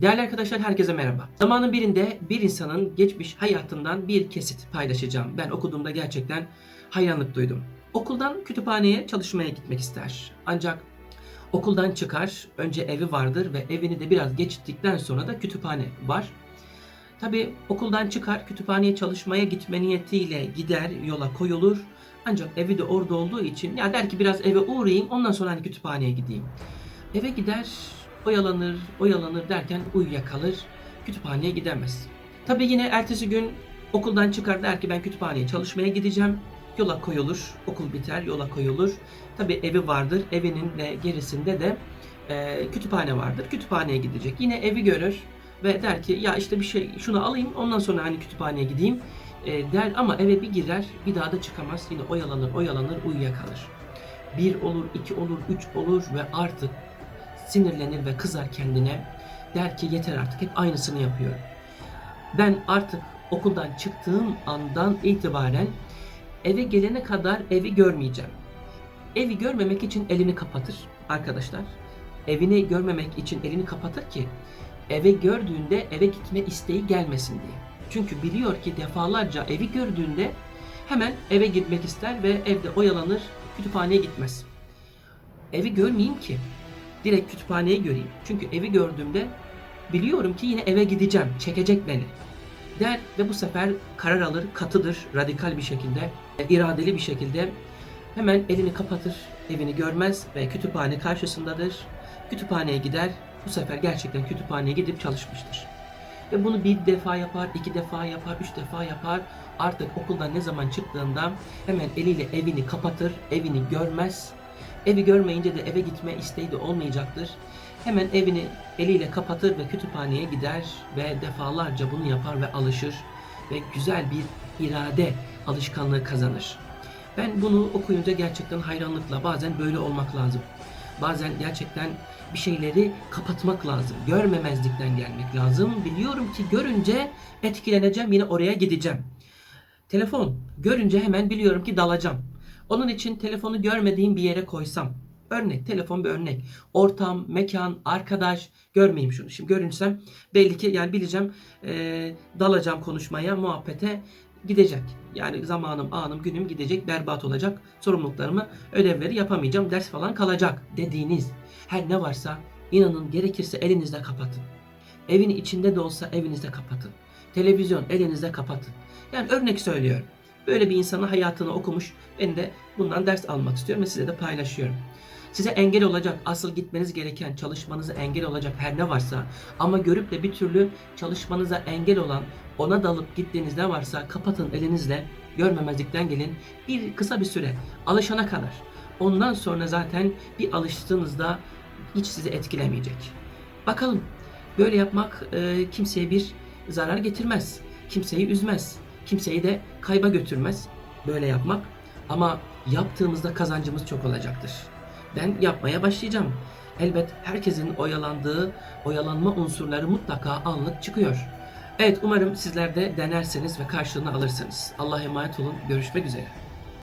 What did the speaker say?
Değerli arkadaşlar herkese merhaba. Zamanın birinde bir insanın geçmiş hayatından bir kesit paylaşacağım. Ben okuduğumda gerçekten hayranlık duydum. Okuldan kütüphaneye çalışmaya gitmek ister. Ancak okuldan çıkar, önce evi vardır ve evini de biraz geçtikten sonra da kütüphane var. Tabi okuldan çıkar, kütüphaneye çalışmaya gitme niyetiyle gider, yola koyulur. Ancak evi de orada olduğu için ya der ki biraz eve uğrayayım ondan sonra hani kütüphaneye gideyim. Eve gider, oyalanır, oyalanır derken uyuyakalır, kütüphaneye gidemez. Tabii yine ertesi gün okuldan çıkar der ki ben kütüphaneye çalışmaya gideceğim. Yola koyulur, okul biter, yola koyulur. Tabii evi vardır, evinin de gerisinde de e, kütüphane vardır. Kütüphaneye gidecek. Yine evi görür ve der ki ya işte bir şey şunu alayım ondan sonra hani kütüphaneye gideyim e, der ama eve bir girer bir daha da çıkamaz. Yine oyalanır, oyalanır, uyuyakalır. Bir olur, iki olur, üç olur ve artık sinirlenir ve kızar kendine. Der ki yeter artık hep aynısını yapıyorum. Ben artık okuldan çıktığım andan itibaren eve gelene kadar evi görmeyeceğim. Evi görmemek için elini kapatır arkadaşlar. Evini görmemek için elini kapatır ki eve gördüğünde eve gitme isteği gelmesin diye. Çünkü biliyor ki defalarca evi gördüğünde hemen eve gitmek ister ve evde oyalanır, kütüphaneye gitmez. Evi görmeyeyim ki direkt kütüphaneyi göreyim. Çünkü evi gördüğümde biliyorum ki yine eve gideceğim, çekecek beni. Der ve bu sefer karar alır, katıdır, radikal bir şekilde, iradeli bir şekilde hemen elini kapatır, evini görmez ve kütüphane karşısındadır. Kütüphaneye gider, bu sefer gerçekten kütüphaneye gidip çalışmıştır. Ve bunu bir defa yapar, iki defa yapar, üç defa yapar. Artık okuldan ne zaman çıktığında hemen eliyle evini kapatır, evini görmez. Evi görmeyince de eve gitme isteği de olmayacaktır. Hemen evini eliyle kapatır ve kütüphaneye gider ve defalarca bunu yapar ve alışır ve güzel bir irade alışkanlığı kazanır. Ben bunu okuyunca gerçekten hayranlıkla bazen böyle olmak lazım. Bazen gerçekten bir şeyleri kapatmak lazım. Görmemezlikten gelmek lazım. Biliyorum ki görünce etkileneceğim yine oraya gideceğim. Telefon görünce hemen biliyorum ki dalacağım. Onun için telefonu görmediğim bir yere koysam. Örnek, telefon bir örnek. Ortam, mekan, arkadaş görmeyeyim şunu. Şimdi görünsem belli ki yani bileceğim eee, dalacağım konuşmaya, muhabbete gidecek. Yani zamanım, anım, günüm gidecek, berbat olacak. Sorumluluklarımı, ödevleri yapamayacağım, ders falan kalacak dediğiniz her ne varsa inanın gerekirse elinizde kapatın. Evin içinde de olsa evinizde kapatın. Televizyon elinizde kapatın. Yani örnek söylüyorum. Böyle bir insanın hayatını okumuş. Ben de bundan ders almak istiyorum ve size de paylaşıyorum. Size engel olacak, asıl gitmeniz gereken, çalışmanıza engel olacak her ne varsa ama görüp de bir türlü çalışmanıza engel olan, ona dalıp gittiğiniz ne varsa kapatın elinizle, görmemezlikten gelin. Bir kısa bir süre, alışana kadar. Ondan sonra zaten bir alıştığınızda hiç sizi etkilemeyecek. Bakalım, böyle yapmak e, kimseye bir zarar getirmez. Kimseyi üzmez. Kimseyi de kayba götürmez böyle yapmak. Ama yaptığımızda kazancımız çok olacaktır. Ben yapmaya başlayacağım. Elbet herkesin oyalandığı, oyalanma unsurları mutlaka anlık çıkıyor. Evet umarım sizler de denerseniz ve karşılığını alırsınız. Allah'a emanet olun. Görüşmek üzere.